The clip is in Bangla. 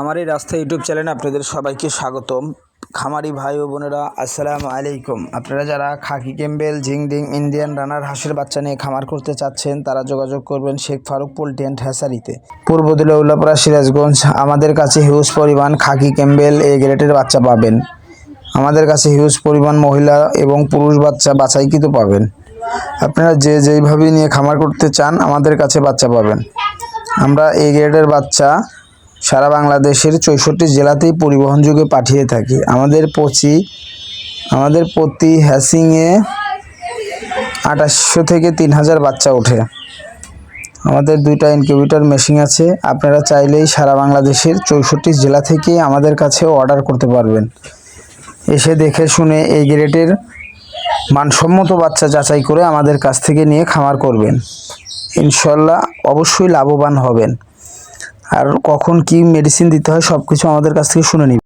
খামারি রাস্তা ইউটিউব চ্যানেলে আপনাদের সবাইকে স্বাগতম। খামারি ভাই ও বোনেরা, আসসালামু আলাইকুম। আপনারা যারা খাকি ক্যাম্বেল, জিংডিং, ইন্ডিয়ান রানার হাঁসের বাচ্চা নিয়ে খামার করতে চাচ্ছেন, তারা যোগাযোগ করবেন শেখ ফারুক পোল্ট্রি অ্যান্ড হ্যাসারিতে। পূর্ব দিলে উল্লাপাড়া সিরাজগঞ্জ, আমাদের কাছে হিউজ পরিমাণ খাকি ক্যাম্বেল এ গ্রেটের বাচ্চা পাবেন। আমাদের কাছে হিউজ পরিমাণ মহিলা এবং পুরুষ বাচ্চা বাছাইকৃত পাবেন। আপনারা যে যেইভাবে নিয়ে খামার করতে চান, আমাদের কাছে বাচ্চা পাবেন। আমরা এই গ্রেডের বাচ্চা সারা বাংলাদেশের চৌষট্টি জেলাতেই পরিবহনযোগে পাঠিয়ে থাকি। আমাদের পচি, আমাদের প্রতি হ্যাসিংয়ে আঠাশশো থেকে তিন হাজার বাচ্চা ওঠে। আমাদের দুইটা ইনকিউবেটর মেশিন আছে। আপনারা চাইলেই সারা বাংলাদেশের চৌষট্টি জেলা থেকে আমাদের কাছে অর্ডার করতে পারবেন। এসে দেখে শুনে এই গ্রেডের মানসম্মত বাচ্চা যাচাই করে আমাদের কাছ থেকে নিয়ে খামার করবেন। ইনশাল্লাহ অবশ্যই লাভবান হবেন। আর কখন কি মেডিসিন দিতে হয় সব কিছু আমাদের কাছ থেকে শুনে নিন